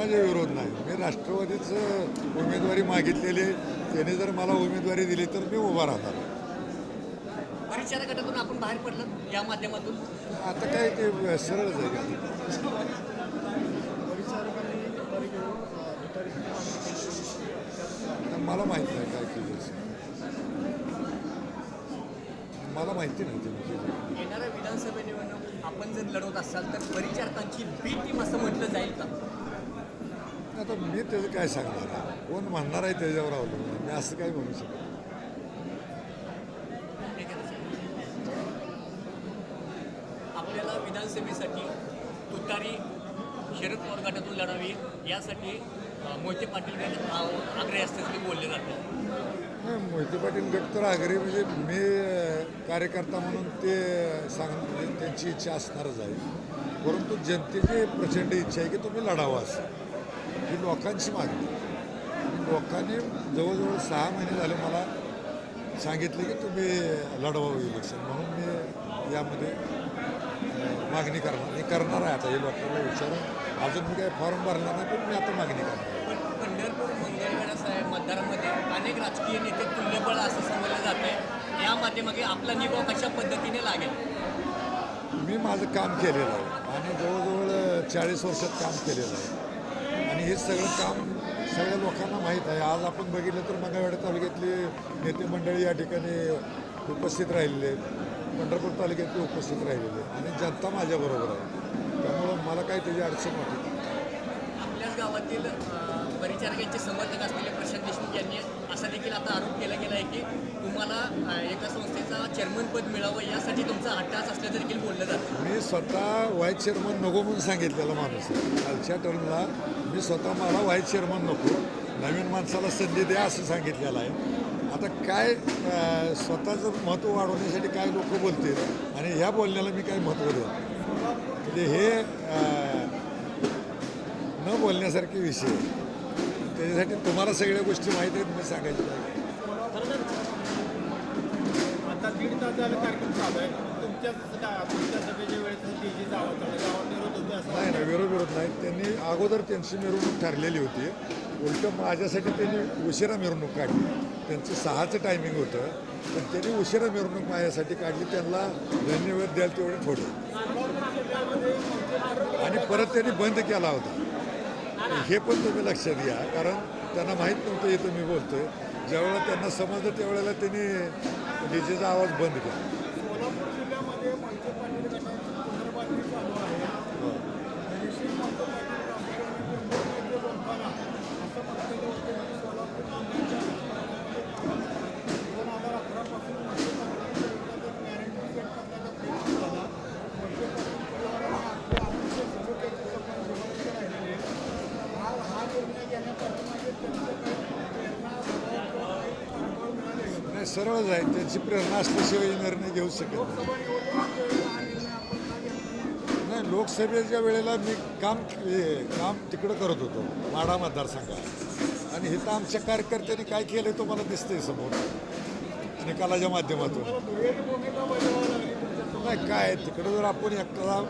कोणाचा विरोध नाही मी राष्ट्रवादीचं उमेदवारी मागितलेली. त्याने जर मला उमेदवारी दिली तर मी उभा राहणार परिचार गटातून आपण बाहेर पडलं या माध्यमातून आता काय ते सरळच आहे का मला माहीत नाही काय केलं. मला माहिती नाही ते. येणाऱ्या विधानसभा निवडणूक आपण जर लढवत असाल तर परिचारकांची बी टीम असं म्हटलं जाईल का आता मी त्याचं काय सांगणार आहे कोण म्हणणार आहे त्याच्यावर अवलंबून. मी असं काय म्हणू शकत? आपल्याला विधानसभेसाठी तुतारी शरद पवार गटातून लढावी यासाठी मोहिते पाटील गट आ- आग्रही असल्याचे बोलले जाते मोहिते पाटील गट तर आग्रही म्हणजे मी कार्यकर्ता म्हणून ते सांग म्हणजे त्यांची इच्छा असणारच आहे परंतु जनतेची प्रचंड इच्छा आहे की तुम्ही लढावा असं ही लोकांची मागणी. लोकांनी जवळजवळ सहा महिने झाले मला सांगितले की तुम्ही लढवावं इलेक्शन म्हणून मी यामध्ये मागणी करणार. मी करणार आहे आता हे लोकांना विचारून. अजून मी काही फॉर्म भरला नाही पण मी आता मागणी करणार पण पंढरपूर मंगळवेढा साहेब मतदारामध्ये अनेक राजकीय नेते तुल्यबळ असं समजलं जात आहे या माध्यमागे आपला निभाव कशा पद्धतीने लागेल? मी माझं काम केलेलं आहे. आणि जवळजवळ चाळीस वर्षात काम केलेलं आहे. आणि हे सगळं काम सगळ्या लोकांना माहीत आहे. आज आपण बघितलं तर मंगळवेढा तालुक्यातली नेते मंडळी या ठिकाणी उपस्थित राहिलेले आहेत. पंढरपूर तालुक्यातले उपस्थित राहिलेले आहेत. आणि जनता माझ्याबरोबर आहे. त्यामुळं मला काही त्याची अडचण वाटत आपल्याच गावातील परिचारकांचे समर्थक असलेले प्रशांत देशमुख यांनी असा देखील आता आरोप केला गेला आहे की तुम्हाला एका संस्थेचा चेअरमन पद मिळावं यासाठी तुमचा हट्टास असल्याचं देखील बोललं जातं. मी स्वतः व्हाईस चेअरमन नको म्हणून सांगितलेला माणूस कालच्या टर्मला मी स्वतः मला व्हाईस चेअरमन नको नवीन माणसाला संधी द्या असं सांगितलेलं आहे. आता काय स्वतःचं महत्त्व वाढवण्यासाठी काय लोक बोलतील आणि ह्या बोलण्याला मी काय महत्त्व देतो म्हणजे हे न बोलण्यासारखे विषय आहे. त्याच्यासाठी तुम्हाला सगळ्या गोष्टी माहीत आहेत मी सांगायची आता दीड तास झालं कार्यक्रम चालू आहे. तुमच्या तुमच्या सभेच्या वेळेस डीजे जावं चालू गावात निरोध होतो असं नाही नाही विरोध विरोध नाही. त्यांनी अगोदर त्यांची मिरवणूक ठरलेली होती. उलट माझ्यासाठी त्यांनी उशिरा मिरवणूक काढली. त्यांचं सहाचं टायमिंग होतं. पण त्यांनी उशिरा मिरवणूक माझ्यासाठी काढली. त्यांना धन्यवाद द्याल तेवढे थोडे. आणि परत त्यांनी बंद केला होता. हे पण तुम्ही लक्षात घ्या कारण त्यांना माहीत नव्हतं हे तुम्ही बोलतोय. ज्यावेळेला त्यांना समजलं त्यावेळेला त्यांनी डीजेचा आवाज बंद केला सोलापूर जिल्ह्यामध्ये मोहिते पाटील गटाची पुनर्बांधणी चालू आहे ऋषी मोहिते पाटील गांभीर्याने बोलताना असं म्हटलेलं होतं की सोलापूर जिल्ह्याच्या दोन हजार अकरापासून मोहिते पाटलांच्या विरोधात गॅरंटी सेट करण्याचा प्रयत्न झाला मोहिते पाटील परिवाराने आपले आयुष्य सुरू केले पण जिवंत राहिलेले हा हा निर्णय घेण्यापाठीमागे त्यांचं काही प्रेरणा स्वभाव किंवा काही ताळमेळ मिळाले का? सरळच आहे त्यांची प्रेरणा असल्याशिवाय निर्णय घेऊ शकत नाही. लोकसभेच्या वेळेला मी काम काम तिकडं करत होतो माढा मतदारसंघात आणि इथं आमच्या कार्यकर्त्यांनी काय केलं तो मला दिसतंय समोर निकालाच्या माध्यमातून नाही काय तिकडं जर आपण एकटा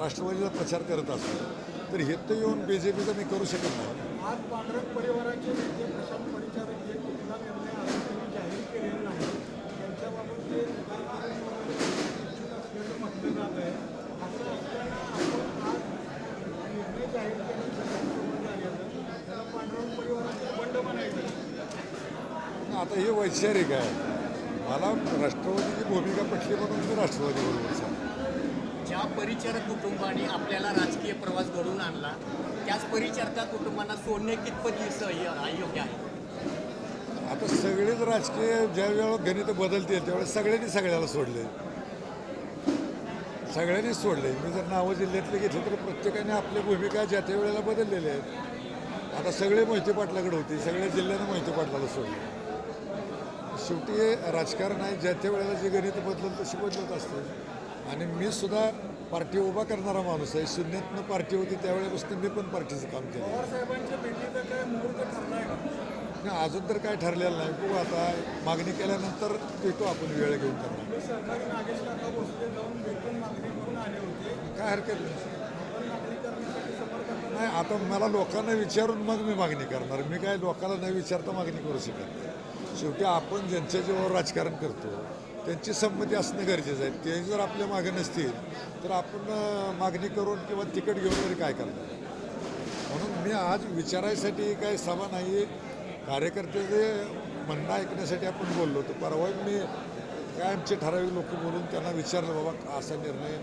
राष्ट्रवादीचा प्रचार करत असतो तर हे तर येऊन बी जे पीचा मी करू शकत नाही आज पांढरक परिवाराचे नेते प्रशांत परिचारक जे कुठला निर्णय अजून त्यांनी जाहीर केलेला नाही त्यांच्याबाबत ते निकाल इच्छुक असल्याचं म्हटलं जात आहे असं असताना आपण आज निर्णय जाहीर केल्याचं समोर आलेलं त्याला पांढरक परिवाराचे बंड म्हणायचं आता हे वैचारिक आहे. मला राष्ट्रवादीची भूमिका पटली म्हणून मी राष्ट्रवादी बरोबर ज्या परिचारक कुटुंबाने आपल्याला राजकीय प्रवास घडवून आणला त्याच परिचारका कुटुंबांना सोडणे कितपत योग्य योग्य आहे? आता सगळेच राजकीय ज्या वेळेला गणित बदलतील त्यावेळेस सगळ्यांनी सगळ्याला सोडले. सगळ्यांनीच सोडले. मी जर नावं जिल्ह्यातले घेतले तर प्रत्येकाने आपल्या भूमिका ज्या त्या वेळेला बदललेल्या आहेत. आता सगळे मोहिते पाटलाकडे होते. सगळ्या जिल्ह्यानं मोहिते पाटलाला सोडले. शेवटी हे राजकारण आहे. ज्या त्या वेळेला जे गणित बदलत तशी बदलत असते. आणि मी सुद्धा पार्टी उभा करणारा माणूस आहे. शून्यातनं पार्टी होती त्यावेळेपासून मी पण पार्टीचं काम केलं. नाही अजून तर काय ठरलेलं नाही. बघू आता मागणी केल्यानंतर भेटू आपण वेळ घेऊन काय हरकत नाही. नाही आता मला लोकांना विचारून मग मी मागणी करणार. मी काय लोकांना न विचारता मागणी करू शकत नाही. शेवटी आपण ज्यांच्या जेव्हा राजकारण करतो त्यांची संमती असणं गरजेचं आहे. ते जर आपल्या मागे नसतील तर आपण मागणी करून किंवा तिकीट घेऊन तरी काय करणार? म्हणून मी आज विचारायसाठी काय सभा नाही कार्यकर्त्याचे म्हणणं ऐकण्यासाठी आपण बोललो होतो. परवा मी काय आमचे ठराविक लोक बोलून त्यांना विचारलं बाबा असा निर्णय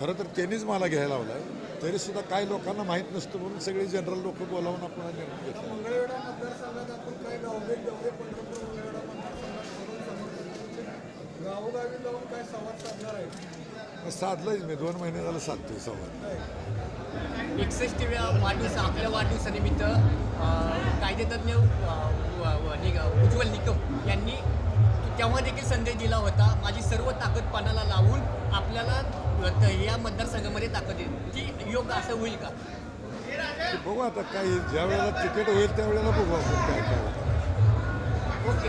खरं तर त्यांनीच मला घ्यायला लावला आहे तरीसुद्धा काही लोकांना माहीत नसतं म्हणून सगळे जनरल लोक बोलावून आपण निर्णय घेतला. साधलंच मी. दोन महिने झालं साधतोय संवाद. एकसष्टव्या वाढदिवस आपल्या वाढदिवसानिमित्त कायदेतज्ञ उज्ज्वल निकम यांनी तेव्हा देखील संदेश दिला होता माझी सर्व ताकद पानाला लावून आपल्याला या मतदारसंघामध्ये ताकद येईल ती योग्य असं होईल का? बघू आता काही ज्या वेळेला तिकीट होईल त्यावेळेला बघू आपण काय काय ओके.